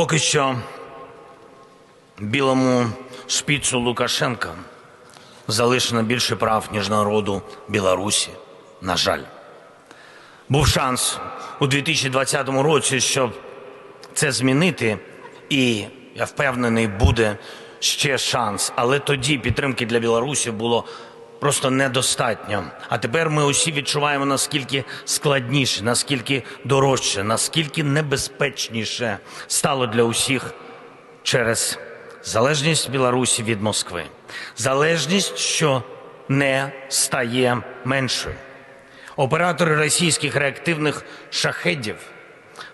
Поки що білому шпіцу Лукашенка залишено більше прав, ніж народу Білорусі. На жаль, був шанс у 2020 році, щоб це змінити, і я впевнений, буде ще шанс. Але тоді підтримки для Білорусі було просто недостатньо. А тепер ми усі відчуваємо наскільки складніше, наскільки дорожче, наскільки небезпечніше стало для усіх через залежність Білорусі від Москви, залежність, що не стає меншою. Оператори російських реактивних шахедів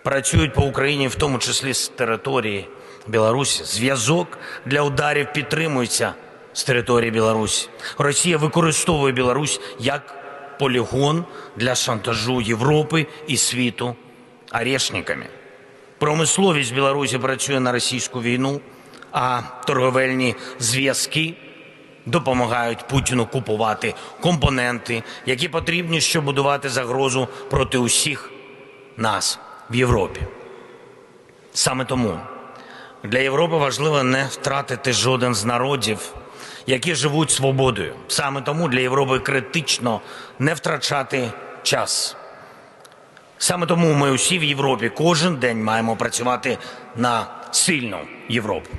працюють по Україні, в тому числі з території Білорусі. Зв'язок для ударів підтримується з території Білорусі. Росія використовує Білорусь як полігон для шантажу Європи і світу арешниками. Промисловість Білорусі працює на російську війну, а торговельні зв'язки допомагають Путіну купувати компоненти, які потрібні, щоб будувати загрозу проти усіх нас в Європі. Саме тому для Європи важливо не втратити жоден з народів, які живуть свободою. Саме тому для Європи критично не втрачати час. Саме тому ми усі в Європі кожен день маємо працювати на сильну Європу.